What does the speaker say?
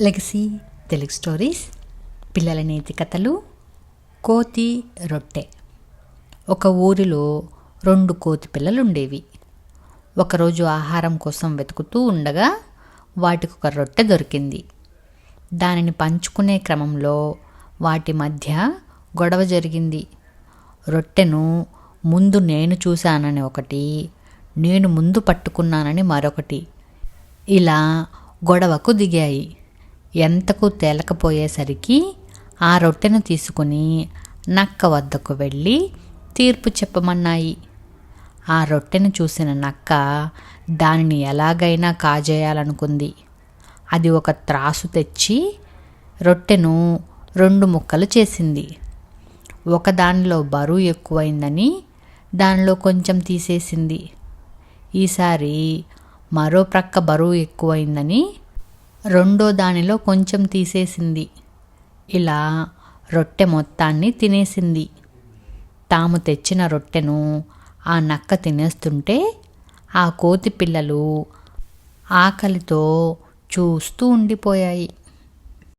Legacy Telugu stories పిల్లల నీతి కథలు కోతి రొట్టె ఒక ఊరిలో రెండు కోతి పిల్లలు ఉండేవి ఒకరోజు ఆహారం కోసం వెతుకుతూ ఉండగా వాటికి ఒక రొట్టె దొరికింది. దానిని పంచుకునే క్రమంలో వాటి మధ్య గొడవ జరిగింది. రొట్టెను ముందు నేను చూశానని ఒకటి నేను ముందు పట్టుకున్నానని మరొకటి. ఇలా గొడవకు దిగాయి. ఎంతకు తేలకపోయేసరికి ఆ రొట్టెను తీసుకుని నక్క వద్దకు వెళ్ళి తీర్పు చెప్పమన్నాయి. ఆ రొట్టెను చూసిన నక్క దానిని ఎలాగైనా కాజేయాలనుకుంది. అది ఒక త్రాసు తెచ్చి రొట్టెను రెండు ముక్కలు చేసింది. ఒకదానిలో బరువు ఎక్కువైందని దానిలో కొంచెం తీసేసింది. ఈసారి మరో ప్రక్క బరువు ఎక్కువైందని రెండో దానిలో కొంచెం తీసేసింది. ఇలా రొట్టె మొత్తాన్ని తినేసింది. తాము తెచ్చిన రొట్టెను ఆ నక్క తినేస్తుంటే ఆ కోతి పిల్లలు ఆకలితో చూస్తూ ఉండిపోయాయి.